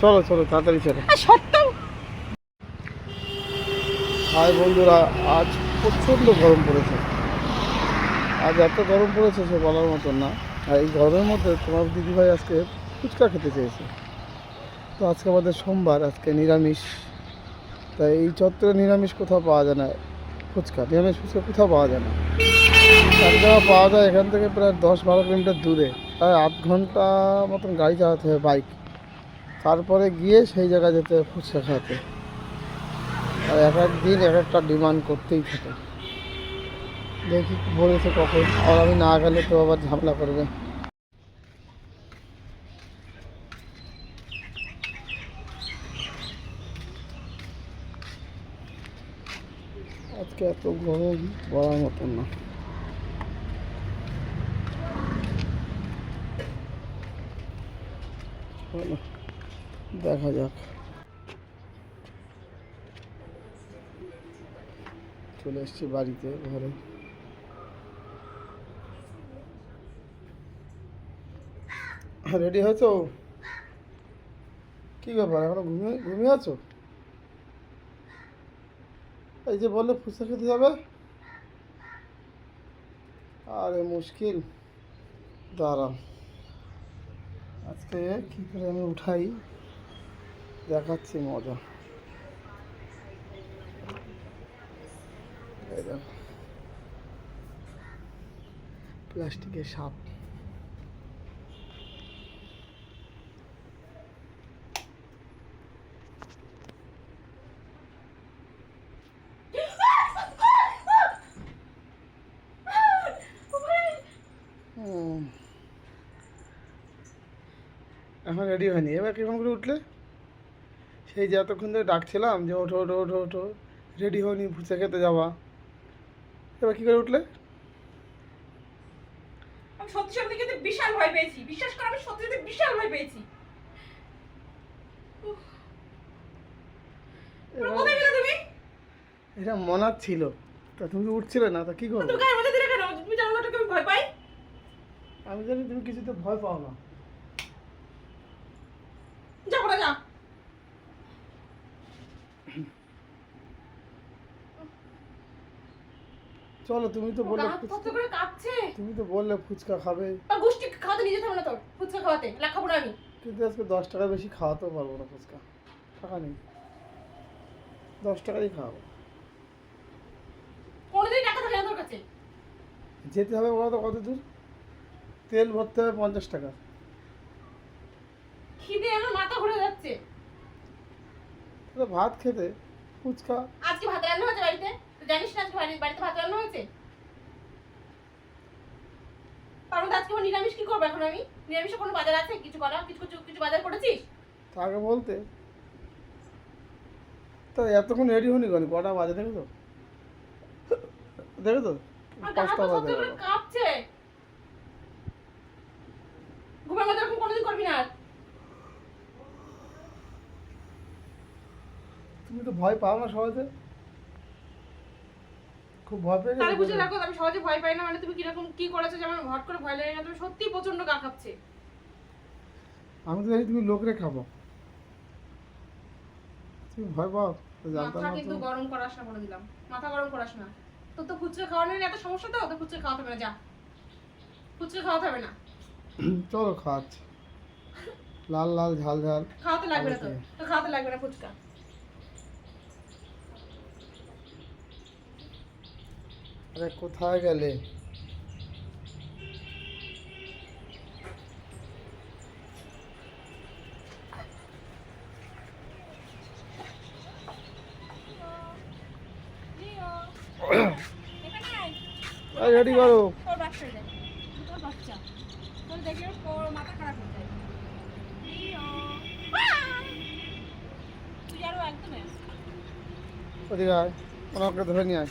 চলো চলো তাড়াতাড়ি চলো। আর হাই বন্ধুরা আজ প্রচণ্ড গরম পড়েছে। আজ এত গরম পড়েছে সে বলার মতন না। আর এই গরমের মধ্যে তোমার দিদিভাই আজকে ফুচকা খেতে চেয়েছে। তো আজকে আমাদের সোমবার আজকে নিরামিষ। তাই এই চত্বরে নিরামিষ কোথাও পাওয়া যায় না। ফুচকা নিরামিষ ফুচকা কোথাও পাওয়া যায় না। এক জায়গা পাওয়া যায় এখান থেকে প্রায় দশ বারো কিলোমিটার দূরে। প্রায় আধ ঘণ্টা মতন গাড়ি চালাতে হবে বাইক। তারপরে গিয়ে সেই জায়গায় যেতে ফুচকা খাওয়াতে আর এক এক দিন এক একটা ডিমান্ড করতেই থাকে। দেখি বলেছে কখন। আর আমি না গেলে তো আবার ঝামেলা করবে। আজকে এত গরম, বলার মতন না। দেখা যাক। চলে এসছি বাড়িতে, ঘরে। রেডি হয়েছো? কি ব্যাপার, এখনও ঘুমিয়ে ঘুমিয়ে আছো? এই যে বললে ফুচকা খেতে যাবে? আরে মুশকিল। দাঁড়াও। আজকে কী করে আমি উঠাই? দেখাচ্ছি মজা এই দেখো প্লাস্টিকের সাপ হুম। এখন রেডি হয়নি এবার কীরকম করে উঠলে সেই যে এতক্ষণ ধরে ডাকছিলাম যে ওঠো ওঠো ওঠো ওঠো রেডি হয়নি ফুচকা খেতে যাওয়া। এবার কী করে উঠলে? আমি সত্যি সত্যি কিন্তু বিশাল ভয় পেয়েছি। বিশ্বাস করো আমি সত্যি সত্যি বিশাল ভয় পেয়েছি। তুমি? এটা মনার ছিল। তা তুমি উঠছিলে না? তা কী করব? তুমি গায়ের মধ্যে দিলে কেন? তুমি জানো না আমি ভয় পাই? আমি জানি তুমি কিছুতে ভয় পাও না যাব না যা চলো তুমি তো বললে ফুচকা- করে কাঁপছে তুমি তো বললে ফুচকা খাবে। আর গোষ্ঠী খাওয়াতে যেতে হবে না তোর ফুচকা খাওয়াতে না খাব না আমি। কিন্তু আজকে দশ টাকা বেশি খাওয়াতেও পারব না ফুচকা। টাকা নেই। দশ টাকাই খাওয়াবো। কোনোদিন টাকা থাকে না তোর কাছে। যেতে হবে বলো তো কত দূর তেল ভরতে হবে পঞ্চাশ টাকা। খিদে আমার মাথা ঘুরে যাচ্ছে। ভাত খেতে ফুচকা আজকে ভাত রান্না হয়েছে বাড়িতে? জানিস না আজকে বাড়ি- বাড়িতে ভাত রান্না হয়েছে? মধ্যে আজকে নিরামিষ কি করব এখন আমি? নিরামিষে কোনো বাজার আছে? কিছু করা কিছু কিছু কিছু বাজার করেছিস? তা আগে বলতে। তো এতক্ষণ রেডি হনি কেন? কটা বাজে দেখো তো দেখো তো পাঁচটা বাজে কাঁপছে। ঘুমের মধ্যে এরকম কোনোদিন করবি না। তুমি তো ভয় পাও না সহজে? খুব ভয় পেয়ে তাহলে বুঝে রাখো আমি সহজে ভয় পাই না মানে তুমি কীরকম কি করেছ যে আমার হট করে ভয় লাগে না তুমি সত্যি প্রচণ্ড গা কাঁপছে। আমি তো জানি তুমি লোকরে খাব। তুমি ভয় পাও জানতাম মাথা কিন্তু গরম করাস না বলে দিলাম। মাথা গরম করাস না। তোর তো ফুচকা খাওয়ানোর এত সমস্যা তো? তো ফুচকা খাওয়াতে হবে না যা। ফুচকা খাওয়াতে হবে না। চলো খাচ্ছি লাল লাল ঝাল ঝাল। খাওয়াতে লাগবে না তো খাওয়াতে লাগবে না ফুচকা। আরে কোথায় গেলে? রেডি করো। তোর বাচ্চা দেখ তোর বাচ্চা। তোর দেখলে তোর মাথা খারাপ যায়। তুই আরও একদম ওদিকে আয়। ওনাকে ধরে নিয়ে আয়।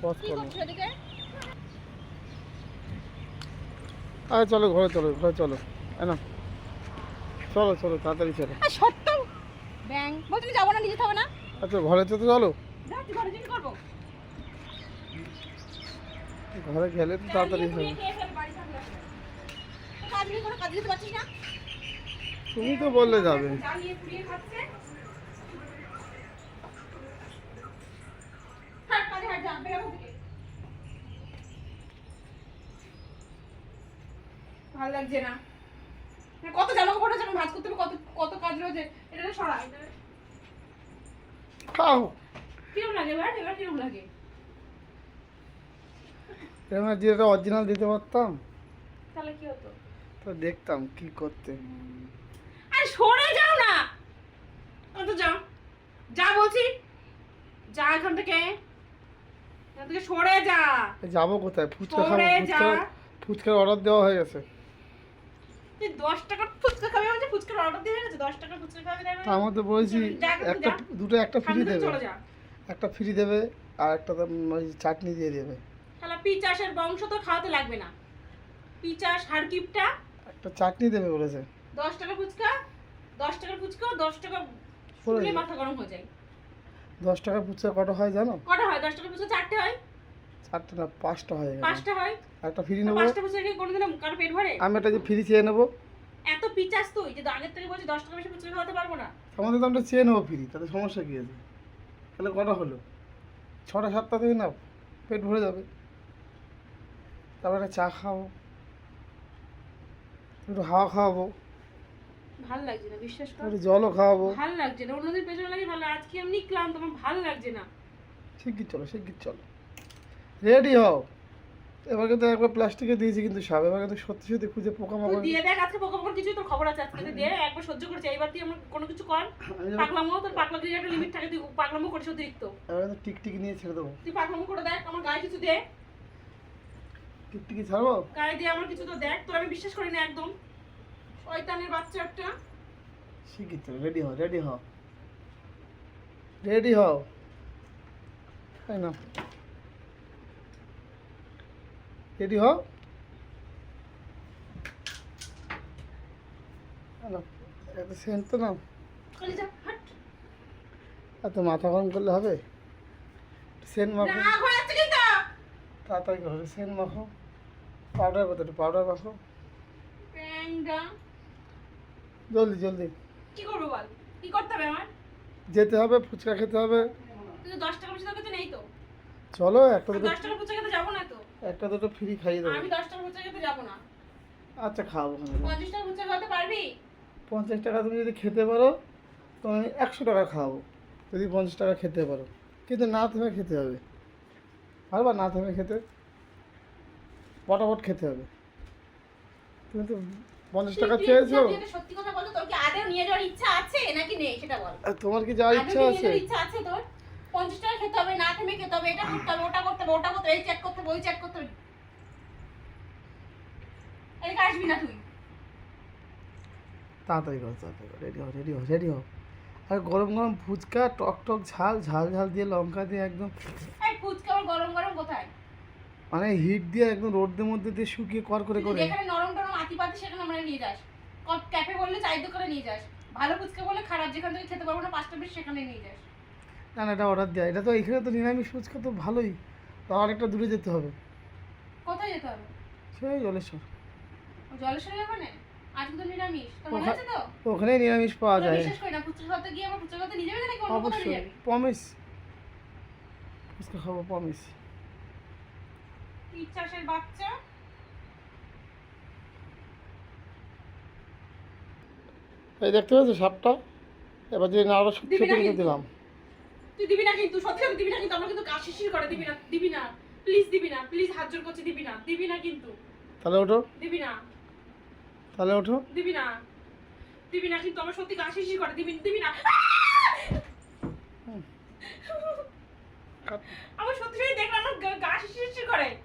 কি করো আরে চলো ঘরে চলো ঘরে চলো। না চলো চলো তাড়াতাড়ি চলো। সত্য। ব্যাং। যাব না নিজে না? আচ্ছা ঘরে তো চলো। ঘরে গেলে তো তাড়াতাড়ি হবে তুমি তো বললে যাবে জ্বালিয়ে পুড়িয়ে খাচ্ছে হাট কাজে হাট যা বেরো এখান থেকে। ভালো লাগছে না। মানে কত জামা কাপড় আছে ভাঁজ করতে কত কত কাজ রয়েছে এটা না সরা। কিরম লাগে এবার এবার কিরম লাগে? এবার যেটা অরিজিনাল দিতে পারতাম তাহলে কি হতো? তো দেখতাম কি করতে। আরে সরে যাও না। যাও। যা বলছি যা এখান থেকে থেকে সরে যা। যাব কোথায়? ফুচকা খাব ফুচকা ফুচকার অর্ডার দেওয়া হয়ে গেছে। তুই দশ টাকার ফুচকা খাবি মানে ফুচকার অর্ডার দিয়ে গেছে? দশ টাকার ফুচকা খাবি তাই তার মধ্যে বলেছি একটা দুটো একটা ফ্রি দেবে। একটা ফ্রি দেবে আর একটা চাটনি দিয়ে দেবে। শালা পিচাসের বংশ তো খাওয়াতে লাগবে না। পিচাস হারকিপটা একটা চাটনি দেবে বলেছে। দশ টাকা ফুচকা দশ টাকার ফুচকা দশ টাকা পড়ে মাথা গরম হয়ে যায়। দশ টাকা ফুচকা কটা হয় জানো? কটা হয়? দশ টাকা ফুচকা চারটে হয়? চারটে না পাঁচটা হয় পাঁচটা হয়? একটা ফ্রি তো নেব? পাঁচটা ফুচকা কি কোনোদিনও কারও পেট ভরে? আমি একটা যে ফ্রি চেয়ে নেব। এত পিচাস তুই যে আগের থেকে বলছি দশ টাকা বেশি ফুচকা খাওয়াতে পারব না। আমাদের দামটা চেয়ে নেব ফ্রি তাতে সমস্যা কী আছে? তাহলে কটা হলো? ছটা সাতটা থেকে নাও পেট ভরে যাবে। তারপরে একটা চা খাব একটু হাওয়া খাওয়াবো। ভালো লাগছে না বিশ্বাস কর। জলও খাওয়াবো। ভালো লাগছে না অন্যদিন পেছনে লাগে ভালো আজকে এমনি ক্লান্ত আমার ভালো লাগছে না। শিগগির চলো শিগগির চলো। রেডি হও। এবার কিন্তু একবার প্লাস্টিকে দিয়েছি কিন্তু সাপ এবার কিন্তু সত্যি সত্যি খুঁজে পোকা মাকড় দিয়ে দেখ আজকে পোকা পোকার কিছু তোর খবর আছে আজকে দিয়ে একবার সহ্য করছে এইবার তুই আমার কোনো কিছু কর। পাগলামো তোর পাগলামির একটা লিমিট থাকে তুই পাগলামো করিস অতিরিক্ত। এবার কিন্তু টিকটিকি নিয়ে ছেড়ে দেবো। তুই পাগলামো করে দেখ আমার গায়ে কিছু দে। টিকটিকি ছাড়বো? গায়ে দিয়ে আমার কিছু তো দেখ তোর আমি বিশ্বাস করি না একদম। শয়তানের বাচ্চা একটা চলো রেডি হও রেডি হও। রেডি হও। তাই না? রেডি হও? এত সেন্ট তো না চলে এত মাথা গরম করলে হবে? সেন্ট মাখো। তাড়াতাড়ি করো সেন্ট মাখো। পাউডার একটু পাউডার মাখো। জলদি জলদি। কি করব বল? কি করতে হবে আমার? যেতে হবে ফুচকা খেতে হবে। তুই তো দশ টাকা বেশি তোর কাছে নেই তো। চলো একটা দুটো দশ টাকা ফুচকা খেতে যাব না তো। একটা দুটো ফ্রি খাইয়ে দেবো। আমি দশ টাকা ফুচকা খেতে যাব না। আচ্ছা খাওয়াবো পঞ্চাশ টাকা ফুচকা খাওয়াতে পারবি? পঞ্চাশ টাকা তুমি যদি খেতে পারো তো আমি একশো টাকা খাওয়াবো। যদি পঞ্চাশ টাকা খেতে পারো। কিন্তু না থেমে খেতে হবে। পারবা না থেমে খেতে? পটাপট খেতে হবে। তুমি তো পঞ্চাশ টাকা তুই- চেয়েছো? সত্যি কথা তোর কি আদেও নিয়ে যাওয়ার ইচ্ছা আছে নাকি নেই সেটা বল। তোমার কি যাওয়ার ইচ্ছা আছে? ইচ্ছা আছে তোর? পঞ্চাশ টাকা খেতে হবে না থেমে খেতে হবে এটা করতে হবে ওটা করতে হবে ওটা করতে হবে এই চ্যাট করতে হবে ওই চ্যাট করতে হবে। এদিকে আসবি না তুই। তাড়াতাড়ি করো তাড়াতাড়ি করো রেডি হও রেডি হও রেডি হও আর গরম গরম ফুচকা টক টক ঝাল ঝাল ঝাল দিয়ে লঙ্কা দিয়ে একদম ফুচকা আবার গরম গরম কোথায়? মানে হিট দিয়ে একদম রোদের মধ্যে দিয়ে শুকিয়ে কর করে করে। যেখানে নরম টরম আতি পাতি সেখানে আমরা নিয়ে যাস। ক্যাফে বললে চায়ের দোকানে নিয়ে যাস। ভালো ফুচকা বলে খারাপ যেখান থেকে খেতে পারব না পাঁচটা বেশ সেখানে নিয়ে যাস। না না এটা অর্ডার দেওয়া এটা তো এখানে তো নিরামিষ ফুচকা তো ভালোই। তো আর একটা দূরে যেতে হবে। কোথায় যেতে হবে? সেই জলেশ্বর। ও জলেশ্বরের ওখানে? আজকে তো নিরামিষ। তোর মনে আছে তো? ওখানেই নিরামিষ পাওয়া যায়। বিশ্বাস করি না ফুচকা খাওয়াতে গিয়ে আমার ফুচকা খাওয়াতে নিয়ে যাবে নাকি অন্য কোথাও নিয়ে যাবি? প্রমিস ফুচকা খাব প্রমিস পিচ্চাসের বাচ্চা। এই দেখতে পাচ্ছ সাপটা এবার যদি না আরও সত্যি কিন্তু। দিলাম। তুই দিবি না কিন্তু সত্যি সত্যি দিবি না কিন্তু। আমরা কিন্তু কাজ শিশির করে দিবি না দিবি না। প্লিজ দিবি না প্লিজ হাত জোর করছি দিবি না দিবি না কিন্তু। তাহলে ওঠো। দিবি না। তাহলে ওঠো। দিবি না। দিবি না কিন্তু আমার সত্যি কাজ শিশির করে দিবি দিবি না। আমার সত্যি সত্যি দেখলাম আমার গা- শিশির করে।